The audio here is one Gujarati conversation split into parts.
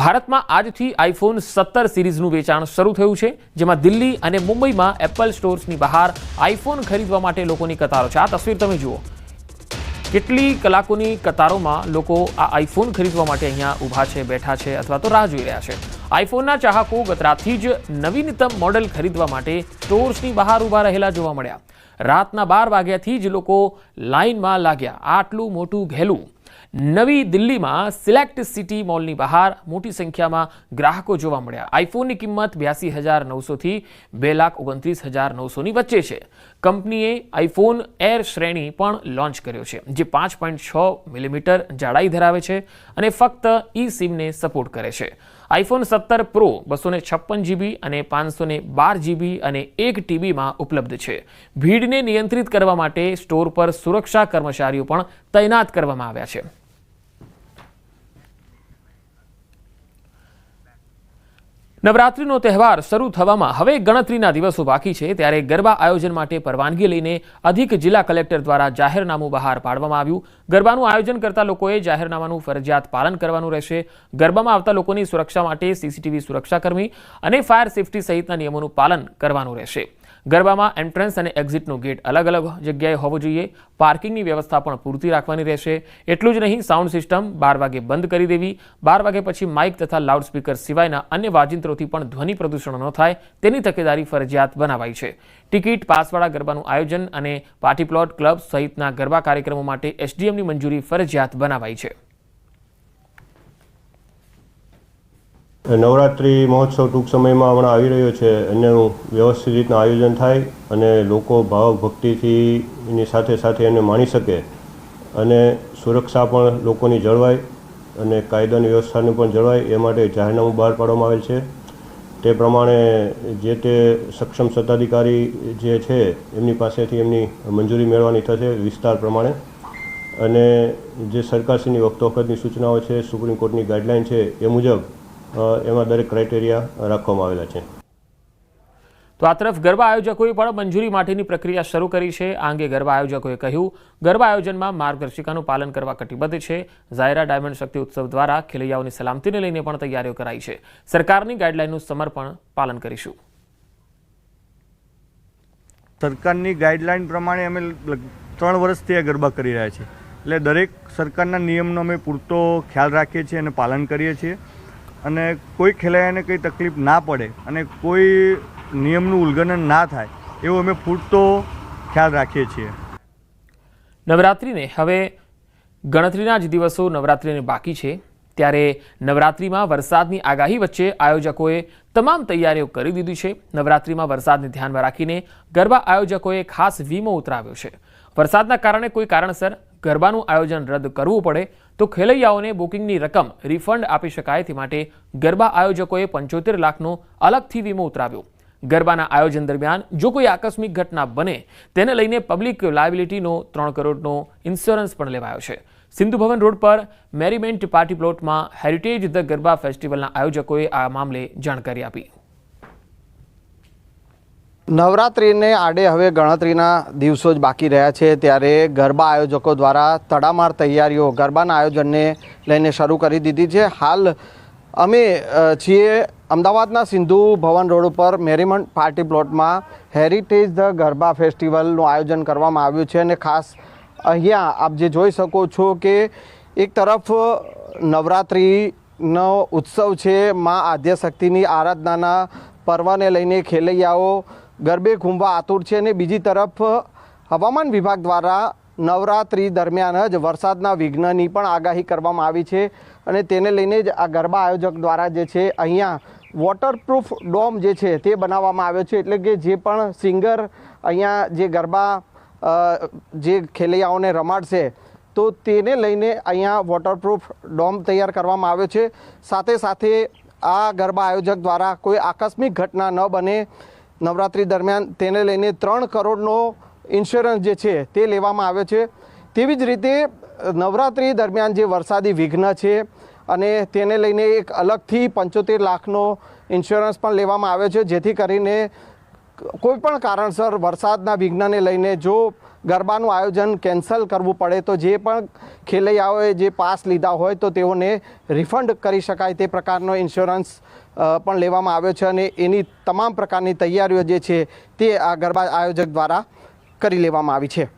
ભારતમાં આજથી આઈફોન સત્તર સિરીઝનું વેચાણ શરૂ થયું છે, જેમાં દિલ્હી અને મુંબઈમાં એપલ સ્ટોર્સની બહાર આઈફોન ખરીદવા માટે લોકોની કતારો છે. આ તસવીર તમે જુઓ. કેટલી કલાકોની કતારોમાં લોકો આ આઈફોન ખરીદવા માટે અહીંયા ઊભા છે, બેઠા છે અથવા તો રાહ જોઈ રહ્યા છે. આઈફોનના ચાહકો ગતરાતથી જ નવીનતમ મોડેલ ખરીદવા માટે સ્ટોર્સની બહાર ઊભા રહેલા જોવા મળ્યા. રાતના બાર વાગ્યાથી જ લોકો લાઇનમાં લાગ્યા. આટલું મોટું ઘેલું નવી દિલ્હીમાં સિલેક્ટ સિટી મોલની બહાર મોટી સંખ્યામાં ગ્રાહકો જોવા મળ્યા. આઈફોનની કિંમત બ્યાસી હજાર નવસોથી બે લાખ ઓગણત્રીસ હજાર નવસોની વચ્ચે છે. કંપનીએ આઈફોન એર શ્રેણી પણ લોન્ચ કર્યો છે, જે પાંચ પોઈન્ટ છ મિલીમીટર જાડાઈ ધરાવે છે અને ફક્ત ઈ સિમને સપોર્ટ કરે છે. આઈફોન સત્તર પ્રો બસો ને છપ્પન જીબી અને પાંચસો ને બાર જીબી અને એક ટીબીમાં ઉપલબ્ધ છે. ભીડને નિયંત્રિત કરવા માટે સ્ટોર પર સુરક્ષા કર્મચારીઓ પણ તૈનાત કરવામાં આવ્યા છે. નવરાત્રિનો તહેવાર શરૂ થવામાં હવે ગણતરીના દિવસો બાકી છે. ત્યારે ગરબા આયોજન માટે પરવાનગી લઈને અધિક જિલ્લા કલેક્ટર દ્વારા જાહેરનામું બહાર પાડવામાં આવ્યું. ગરબાનું આયોજન કરતા લોકોએ જાહેરનામાનું ફરજિયાત પાલન કરવાનું રહેશે. ગરબામાં આવતા લોકોની સુરક્ષા માટે સીસીટીવી સુરક્ષાકર્મી અને ફાયર સેફટી સહિતના નિયમોનું પાલન કરવાનું રહેશે. ગરબામાં એન્ટ્રન્સ અને એક્ઝિટનો ગેટ અલગ અલગ જગ્યાએ હોવો જોઈએ. પાર્કિંગની વ્યવસ્થા પણ પૂરતી રાખવાની રહેશે. એટલું જ નહીં, સાઉન્ડ સિસ્ટમ બાર વાગે બંધ કરી દેવી. બાર વાગે પછી માઇક તથા લાઉડસ્પીકર સિવાયના અન્ય વાજિંત્રોથી પણ ધ્વનિ પ્રદૂષણ ન થાય, તેની તકેદારી ફરજિયાત બનાવાઈ છે. ટિકિટ, પાસવાળા ગરબાનું આયોજન અને પાર્ટી પ્લોટ, ક્લબ સહિતના ગરબા કાર્યક્રમો માટે એસડીએમની મંજૂરી ફરજિયાત બનાવાઈ છે. નવરાત્રિ મહોત્સવ ટૂંક સમયમાં હમણાં આવી રહ્યો છે. એનું વ્યવસ્થિત રીતના આયોજન થાય અને લોકો ભાવ ભક્તિથી એની સાથે સાથે એને માણી શકે અને સુરક્ષા પણ લોકોની જળવાય અને કાયદાની વ્યવસ્થાને પણ જળવાય એ માટે જાહેરનામું બહાર પાડવામાં આવેલ છે. તે પ્રમાણે જે તે સક્ષમ સત્તાધિકારી જે છે એમની પાસેથી એમની મંજૂરી મેળવવાની થશે વિસ્તાર પ્રમાણે. અને જે સરકારશ્રીની વખતો વખતની સૂચનાઓ છે, સુપ્રીમ કોર્ટની ગાઈડલાઇન છે એ મુજબ એમાં દરેક ક્રાઇટેરિયા રાખવામાં આવેલા છે. તો આ તરફ ગરબા આયોજકોએ પણ મંજૂરી માટેની પ્રક્રિયા શરૂ કરી છે. આ અંગે ગરબા આયોજકોએ કહ્યું ગરબા આયોજનમાં માર્ગદર્શિકાનું પાલન કરવા કટિબદ્ધ છે. ઝાયરા ડાયમંડ શક્તિ ઉત્સવ દ્વારા ખેલૈયાઓની સલામતીને લઈને પણ તૈયારીઓ કરાઈ છે. સરકારની ગાઈડલાઈનનું સમર્પણ પાલન કરીશું. સરકારની ગાઈડલાઈન પ્રમાણે અમે ત્રણ વર્ષથી આ ગરબા કરી રહ્યા છીએ. એટલે દરેક સરકારના નિયમનો અમે પૂરતો ખ્યાલ રાખીએ છીએ અને પાલન કરીએ છીએ. અને કોઈ ખેલૈયાને કંઈ તકલીફ ના પડે અને કોઈ નિયમનું ઉલ્લંઘન ના થાય, એવો અમે પૂરતો ખ્યાલ રાખીએ છીએ. નવરાત્રિને હવે ગણતરીના જ દિવસો નવરાત્રિને બાકી છે. ત્યારે નવરાત્રિમાં વરસાદની આગાહી વચ્ચે આયોજકોએ તમામ તૈયારીઓ કરી દીધી છે. નવરાત્રિમાં વરસાદને ધ્યાનમાં રાખીને ગરબા આયોજકોએ ખાસ વીમો ઉતરાવ્યો છે. વરસાદના કારણે કોઈ કારણસર ગરબાનું આયોજન રદ કરવું પડે, તો ખેલૈયાઓને બુકિંગની રકમ રિફંડ આપી શકાય તે માટે ગરબા આયોજકોએ પંચોતેર લાખનો અલગથી વીમો ઉતરાવ્યો. ગરબાના આયોજન દરમિયાન જો કોઈ આકસ્મિક ઘટના બને, તેને લઈને પબ્લિક લાયબિલિટીનો ત્રણ કરોડનો ઇન્સ્યોરન્સ પણ લેવાયો છે. સિંધુ ભવન રોડ પર મેરીમેન્ટ પાર્ટી પ્લોટમાં હેરિટેજ ધ ગરબા ફેસ્ટિવલના આયોજકોએ આ મામલે જાણકારી આપી. નવરાત્રિને આડે હવે ગણતરીના દિવસો જ બાકી રહ્યા છે ત્યારે ગરબા આયોજકો દ્વારા તડામાર તૈયારીઓ ગરબાના આયોજનને લઈને શરૂ કરી દીધી છે. હાલ અમે છીએ અમદાવાદના સિંધુ ભવન રોડ ઉપર મેરીમન્ટ પાર્ટી પ્લોટમાં હેરિટેજ ધ ગરબા ફેસ્ટિવલનું આયોજન કરવામાં આવ્યું છે અને ખાસ અહીંયા આપ જે જોઈ શકો છો કે એક તરફ નવરાત્રિનો ઉત્સવ છે, મા આદ્યશક્તિની આરાધનાના પર્વને લઈને ખેલૈયાઓ ગરબે ઘૂમવા આતુર છે અને બીજી તરફ હવામાન વિભાગ દ્વારા નવરાત્રિ દરમિયાન જ વરસાદના વિઘ્નની પણ આગાહી કરવામાં આવી છે અને તેને લઈને જ આ ગરબા આયોજક દ્વારા જે છે અહીંયા વોટરપ્રૂફ ડોમ જે છે તે બનાવવામાં આવ્યો છે. એટલે કે જે પણ સિંગર અહીંયા જે ગરબા જે ખેલૈયાઓને રમાડશે, તો તેને લઈને અહીંયા વોટરપ્રૂફ ડોમ તૈયાર કરવામાં આવ્યો છે. સાથે સાથે આ ગરબા આયોજક દ્વારા કોઈ આકસ્મિક ઘટના ન બને નવરાત્રિ દરમિયાન તેને લઈને ત્રણ કરોડનો ઇન્સ્યોરન્સ જે છે તે લેવામાં આવ્યો છે. તેવી જ રીતે, નવરાત્રિ દરમિયાન જે વરસાદી વિઘ્ન છે અને તેને લઈને એક અલગથી પંચોતેર લાખનો ઇન્સ્યોરન્સ પણ લેવામાં આવ્યો છે, જેથી કરીને કોઈપણ કારણસર વરસાદના વિઘ્નને લઈને જો ગરબાનું આયોજન કેન્સલ કરવું પડે તો જે પણ ખેલૈયાઓએ જે પાસ લીધા હોય તો તેઓને રિફંડ કરી શકાય તે પ્રકારનો ઇન્સ્યોરન્સ પણ લેવામાં આવ્યો છે અને એની તમામ પ્રકારની તૈયારીઓ જે છે તે આ ગરબા આયોજક દ્વારા કરી લેવામાં આવી છે.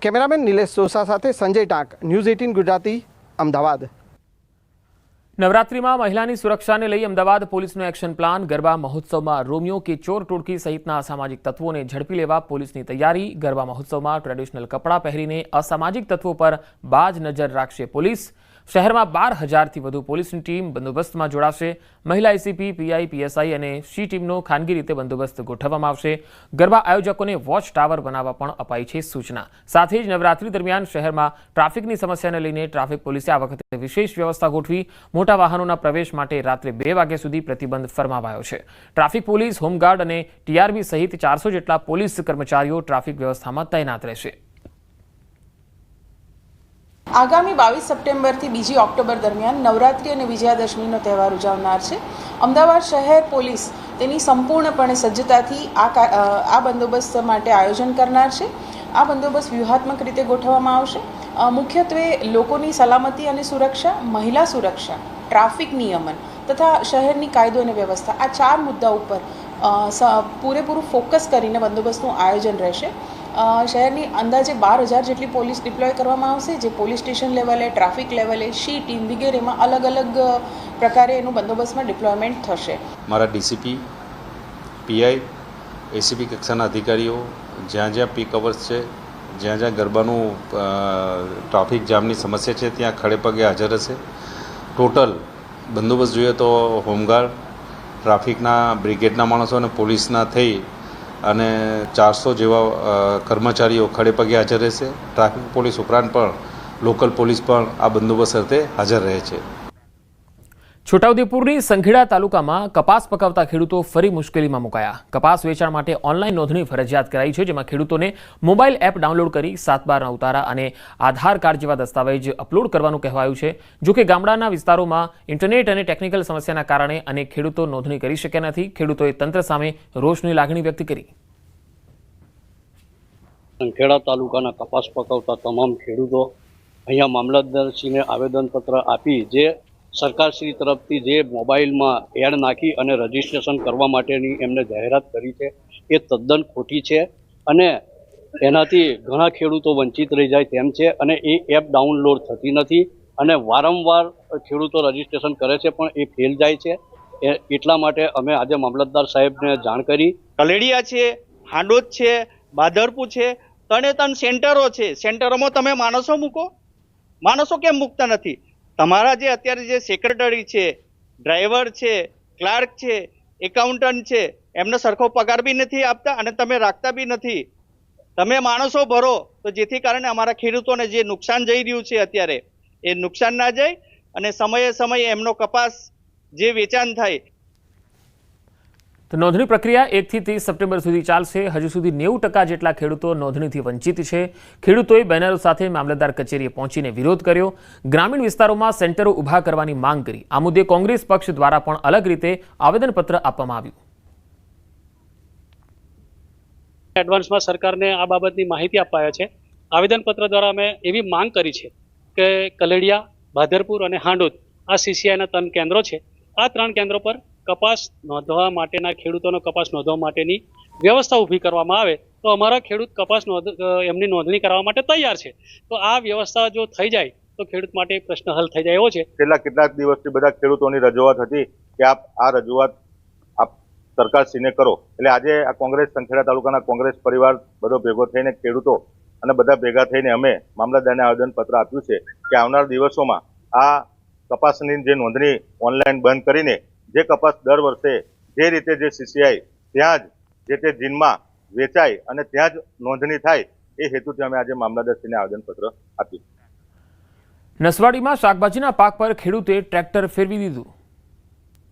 કેમેરામેન નિલેશ સોસા સાથે સંજય ટાંક, ન્યૂઝ એટીન ગુજરાતી, અમદાવાદ. નવરાત્રિમાં મહિલાની સુરક્ષાને લઈ અમદાવાદ પોલીસનો એક્શન પ્લાન. ગરબા મહોત્સવમાં રોમિયો કે ચોર ટોળકી સહિતના અસામાજિક તત્વોને ઝડપી લેવા પોલીસની તૈયારી. ગરબા મહોત્સવમાં ટ્રેડિશનલ કપડાં પહેરીને અસામાજિક તત્વો પર બાજ નજર રાખશે પોલીસ. શહેરમાં બાર હજારથી વધુ પોલીસની ટીમ બંદોબસ્તમાં જોડાશે. મહિલા એસીપી, પીઆઈ, પીએસઆઈ અને સી ટીમનો ખાનગી રીતે બંદોબસ્ત ગોઠવવામાં આવશે. ગરબા આયોજકોને વોચ ટાવર બનાવવા પણ અપાઈ છે સૂચના. સાથે જ નવરાત્રી દરમિયાન શહેરમાં ટ્રાફિકની સમસ્યાને લઈને ટ્રાફિક પોલીસે આ વખતે વિશેષ વ્યવસ્થા ગોઠવી. મોટા વાહનોના પ્રવેશ માટે રાત્રે બે વાગ્યા સુધી પ્રતિબંધ ફરમાવાયો છે. ટ્રાફિક પોલીસ, હોમગાર્ડ અને ટીઆરબી સહિત ચારસો જેટલા પોલીસ કર્મચારીઓ ટ્રાફિક વ્યવસ્થામાં તૈનાત રહેશે. આગામી બાવીસ સપ્ટેમ્બરથી બીજી ઓક્ટોબર દરમિયાન નવરાત્રિ અને વિજયાદશમીનો તહેવાર ઉજવનાર છે. અમદાવાદ શહેર પોલીસ તેની સંપૂર્ણપણે સજ્જતાથી આ આ બંદોબસ્ત માટે આયોજન કરનાર છે. આ બંદોબસ્ત વ્યૂહાત્મક રીતે ગોઠવવામાં આવશે. મુખ્યત્વે લોકોની સલામતી અને સુરક્ષા, મહિલા સુરક્ષા. ટ્રાફિક નિયમન તથા શહેરની કાયદો અને વ્યવસ્થા આ ચાર મુદ્દા ઉપર પૂરેપૂરું ફોકસ કરીને બંદોબસ્તનું આયોજન રહેશે. શહેરની અંદાજે બાર હજાર જેટલી પોલીસ ડિપ્લોય કરવામાં આવશે, જે પોલીસ સ્ટેશન લેવલે, ટ્રાફિક લેવલે, શી ટીમ વગેરેમાં અલગ અલગ પ્રકારે એનું બંદોબસ્તમાં ડિપ્લોયમેન્ટ થશે. મારા ડીસીપી, પીઆઈ એસીપી કક્ષાના અધિકારીઓ, જ્યાં જ્યાં પીક અવર્સ છે, જ્યાં જ્યાં ગરબાનું ટ્રાફિક જામની સમસ્યા છે, ત્યાં ખડે પગે હાજર હશે. ટોટલ બંદોબસ્ત જોઈએ તો હોમગાર્ડ, ટ્રાફિકના બ્રિગેડના માણસો અને પોલીસના થઈ અને ચારસો જેવા કર્મચારીઓ ખડે પગે હાજર રહેશે. ટ્રાફિક પોલીસ ઉપરાંત પણ, લોકલ પોલીસ પણ આ બંદોબસ્ત અર્થે હાજર રહે છે. છોટાઉદેપુરની સંખેડા તાલુકામાં કપાસ પકાવતા ખેડૂતો ફરી મુશ્કેલીમાં મુકાયા. કપાસ વેચાણ માટે ઓનલાઈન નોંધણી ફરજિયાત કરાઈ છે, જેમાં ખેડૂતોને મોબાઈલ એપ ડાઉનલોડ કરી સાત બારના ઉતારા અને આધાર કાર્ડ જેવા દસ્તાવેજ અપલોડ કરવાનું કહેવાયું છે. જોકે ગામડાના વિસ્તારોમાં ઇન્ટરનેટ અને ટેકનિકલ સમસ્યાના કારણે અનેક ખેડૂતો નોંધણી કરી શક્યા નથી, ખેડૂતોએ તંત્ર સામે રોષની લાગણી વ્યક્ત કરી. સંખેડા તાલુકાના કપાસ પકવતા તમામ ખેડૂતો અહીંયા મામલતદારશ્રીને આવેદનપત્ર આપી, જે સરકારશ્રી તરફથી જે મોબાઈલમાં એડ નાખી અને રજીસ્ટ્રેશન કરવા માટેની એમને જાહેરાત કરી છે, એ તદ્દન ખોટી છે અને એનાથી ઘણા ખેડૂતો વંચિત રહી જાય તેમ છે અને એ એપ ડાઉનલોડ થતી નથી અને વારંવાર ખેડૂતો રજીસ્ટ્રેશન કરે છે પણ એ ફેલ જાય છે. એટલા માટે અમે આજે મામલતદાર સાહેબને જાણ કરી. કલેડિયા છે, હાંડોદ છે, બાદરપુર છે ત્રણે ત્રણ સેન્ટરો છે. સેન્ટરોમાં તમે માણસો મૂકો. માણસો કેમ મૂકતા નથી? તમારા જે અત્યારે જે સેક્રેટરી છે ડ્રાઈવર છે ક્લાર્ક છે એકાઉન્ટન્ટ છે, એમનો સરખો પગાર બી નથી આપતા અને તમે રાખતા બી નથી. તમે માણસો ભરો, તો જેથી કારણે અમારા ખેડૂતોને જે નુકસાન જઈ રહ્યું છે અત્યારે, એ નુકસાન ના જાય અને સમયે સમયે એમનો કપાસ જે વેચાણ થાય તો નોંધણી પ્રક્રિયા એકથી ત્રીસ સપ્ટેમ્બર સુધી ચાલશે. હજુ સુધી નેવું ટકા જેટલા ખેડૂતો નોંધણીથી વંચિત છે. ખેડૂતોએ બેનરો સાથે મામલતદાર કચેરીએ પહોંચીને વિરોધ કર્યો. ગ્રામીણ વિસ્તારોમાં સેન્ટરો ઊભા કરવાની માંગ કરી. આ મુદ્દે કોંગ્રેસ પક્ષ દ્વારા પણ અલગ રીતે આવેદનપત્ર આપવામાં આવ્યું. એડવાન્સમાં સરકારને આ બાબતની માહિતી અપાયા છે. આવેદનપત્ર દ્વારા અમે એવી માંગ કરી છે કે કલેડિયા ભાદરપુર અને હાંડોદ આ સીસીઆઈના ત્રણ કેન્દ્રો છે. આ ત્રણ કેન્દ્રો પર કપાસ નોંધવા માટેના, ખેડૂતોનો કપાસ નોંધવા માટેની વ્યવસ્થા ઊભી કરવામાં આવે, તો અમારા ખેડૂત કપાસ એમની નોંધણી કરવા માટે તૈયાર છે. તો આ વ્યવસ્થા જો થઈ જાય, તો ખેડૂત માટે પ્રશ્ન હલ થઈ જાય એવો છે. છેલ્લા કેટલાક દિવસથી બધા ખેડૂતોની રજૂઆત હતી કે આપ આ રજૂઆત આપ સરકારશ્રીને કરો. એટલે આજે આ કોંગ્રેસ, સંખેડા તાલુકાના કોંગ્રેસ પરિવાર બધો ભેગો થઈને ખેડૂતો અને બધા ભેગા થઈને અમે મામલતદારને આવેદનપત્ર આપ્યું છે કે આવનાર દિવસોમાં આ કપાસની જે નોંધણી ઓનલાઈન બંધ કરીને જે કપાસ દર વર્ષે જે રીતે જે સીસીઆઈ ત્યાં જ જે તે જીનમાં વેચાય અને ત્યાં જ નોંધણી થાય એ હેતુથી અમે આજે મામલતદારશ્રીને આવેદનપત્ર આપ્યું. નસવાડીમાં શાકભાજીના પાક પર ખેડૂતે ટ્રેક્ટર ફેરવી દીધું.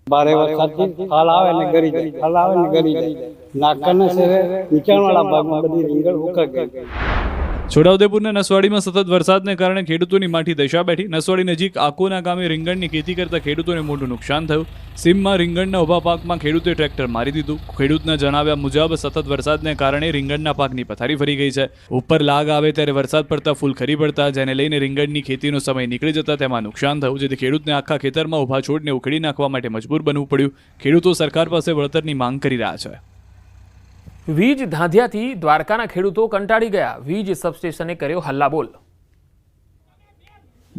બારે વરસાદથી હાલ આવે ને ગરી જાય. હાલ આવે ને ગરી જાય. નાકાના શહેરે નીચાણવાળા ભાગમાં બધી રીંગણ ઉકા ગઈ છોટાઉદેપુરના નસવાડીમાં સતત વરસાદને કારણે ખેડૂતોની માઠી દશા બેઠી. નસવાડી નજીક આકોના ગામે રીંગણની ખેતી કરતા ખેડૂતોને મોટું નુકસાન થયું. સીમમાં રીંગણના ઊભા પાકમાં ખેડૂતે ટ્રેક્ટર મારી દીધું. ખેડૂતના જણાવ્યા મુજબ સતત વરસાદને કારણે રીંગણના પાકની પથારી ફરી ગઈ છે. ઉપર લાગ આવે ત્યારે વરસાદ પડતા ફૂલ ખરી પડતા, જેને લઈને રીંગણની ખેતીનો સમય નીકળી જતા તેમાં નુકસાન થયું, જેથી ખેડૂતને આખા ખેતરમાં ઊભા છોડને ઉખડી નાખવા માટે મજબૂર બનવું પડ્યું. ખેડૂતો સરકાર પાસે વળતરની માંગ કરી રહ્યા છે. વીજ ધાંધિયાથી દ્વારકાના ખેડૂતો કંટાળી ગયા. વીજ સબસ્ટેશને કર્યો હલ્લાબોલ.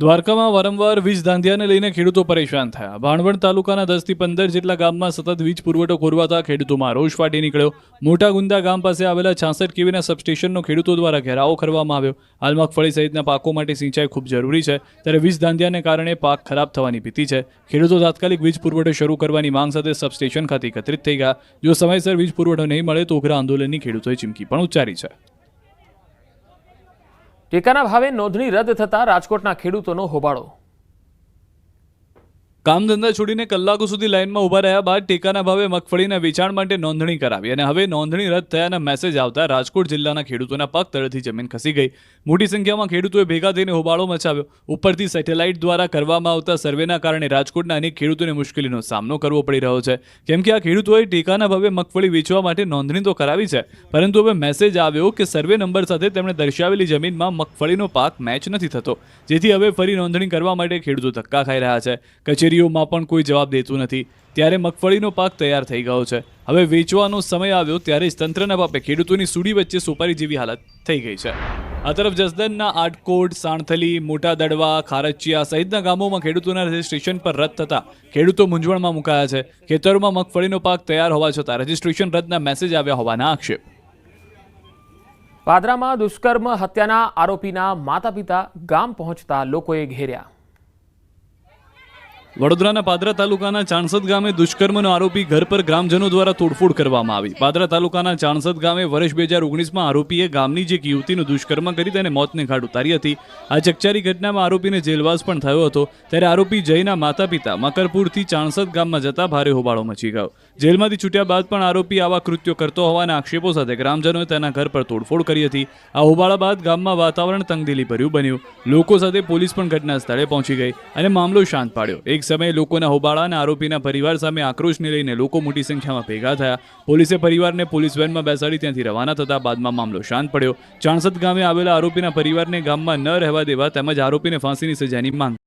દ્વારકામાં વારંવાર વીજ ધાંધિયાને લઈને ખેડૂતો પરેશાન થયા. ભાણવડ તાલુકાના દસથી પંદર જેટલા ગામમાં સતત વીજ પુરવઠો ખોરવાતા ખેડૂતોમાં રોષ ફાટી નીકળ્યો. મોટા ગુંદા ગામ પાસે આવેલા છાસઠ કેવીના સબસ્ટેશનનો ખેડૂતો દ્વારા ઘેરાવો કરવામાં આવ્યો. હાલ મગફળી સહિતના પાકો માટે સિંચાઈ ખૂબ જરૂરી છે. ત્યારે વીજ ધાંધિયાને કારણે પાક ખરાબ થવાની ભીતિ છે. ખેડૂતો તાત્કાલિક વીજ પુરવઠો શરૂ કરવાની માંગ સાથે સબસ્ટેશન ખાતે એકત્રિત થઈ ગયા. જો સમયસર વીજ પુરવઠો નહીં મળે તો ઉગ્ર આંદોલનની ખેડૂતોએ ચીમકી પણ ઉચ્ચારી છે. ટેકાના ભાવે નોંધણી રદ થતાં રાજકોટના ખેડૂતોનો હોબાળો. કામ ધંધા છોડીને કલાકો સુધી લાઇનમાં ઊભા રહ્યા બાદ ટેકાના ભાવે મગફળીના વેચાણ માટે નોંધણી કરાવી અને હવે નોંધણી રદ થયાના મેસેજ આવતા રાજકોટ જિલ્લાના ખેડૂતોના પગ તળેથી જમીન ખસી ગઈ. મોટી સંખ્યામાં ખેડૂતોએ ભેગા થઈને હોબાળો મચાવ્યો. ઉપરથી સેટેલાઇટ દ્વારા કરવામાં આવતા સર્વેના કારણે રાજકોટના અનેક ખેડૂતોને મુશ્કેલીનો સામનો કરવો પડી રહ્યો છે. કેમ કે આ ખેડૂતોએ ટેકાના ભાવે મગફળી વેચવા માટે નોંધણી તો કરાવી છે, પરંતુ હવે મેસેજ આવ્યો કે સર્વે નંબર સાથે તેમણે દર્શાવેલી જમીનમાં મગફળીનો પાક મેચ નથી થતો. જેથી હવે ફરી નોંધણી કરવા માટે ખેડૂતો ધક્કા ખાઈ રહ્યા છે. કચેરીઓમાં પણ કોઈ જવાબ દેતું નથી. ત્યારે મગફળીનો પાક તૈયાર થઈ ગયો છે. હવે વેચવાનો સમય આવ્યો ત્યારે જ તંત્રના પાપે ખેડૂતોની સૂડી વચ્ચે સોપારી જેવી હાલત થઈ ગઈ છે. આ તરફ જસદનના આટકોટ સાણથલી, મોટા દડવા, ખારચિયા સહિતના ગામોમાં ખેડૂતોના રજીસ્ટ્રેશન પર રદ થતા ખેડૂતો મૂંઝવણમાં મુકાયા છે. ખેતરોમાં મગફળીનો પાક તૈયાર હોવા છતાં રજીસ્ટ્રેશન રદના મેસેજ આવ્યા હોવાના આક્ષેપ. પાદરામાં દુષ્કર્મ હત્યાના આરોપીના માતા પિતા ગામ પહોંચતા લોકોએ ઘેર્યા. વડોદરાના પાદરા તાલુકાના ચાણસદ ગામે દુષ્કર્મનો આરોપી ઘર પર ગ્રામજનો દ્વારા તોડફોડ કરવામાં આવી. પાદરા તાલુકાના ચાણસદ ગામે વર્ષ બે હજાર ઓગણીસમાં આરોપીએ ગામની જ એક યુવતીનું દુષ્કર્મ કરી તેને મોતને ઘાટ ઉતારી હતી. આ ચકચારી ઘટનામાં આરોપીને જેલવાસ પણ થયો હતો. ત્યારે આરોપી જયના માતા પિતા મકરપુરથી ચાણસદ ગામમાં જતા ભારે હોબાળો મચી ગયો. જેલમાંથી છૂટ્યા બાદ પણ આરોપી આવા કૃત્યો કરતો હોવાના આક્ષેપો સાથે ગ્રામજનોએ તેના ઘર પર તોડફોડ કરી હતી. આ હોબાળા બાદ ગામમાં વાતાવરણ તંગદિલી ભર્યું બન્યું. લોકો સાથે પોલીસ પણ ઘટના સ્થળે પહોંચી ગઈ અને મામલો શાંત પાડ્યો. એક સમયે લોકોના હોબાળા અને આરોપીના પરિવાર સામે આક્રોશને લઈને લોકો મોટી સંખ્યામાં ભેગા થયા. પોલીસે પરિવારને પોલીસ વેનમાં બેસાડી ત્યાંથી રવાના થતા બાદમાં મામલો શાંત પડ્યો. ચાણસદ ગામે આવેલા આરોપીના પરિવારને ગામમાં ન રહેવા દેવા તેમજ આરોપીને ફાંસીની સજાની માંગ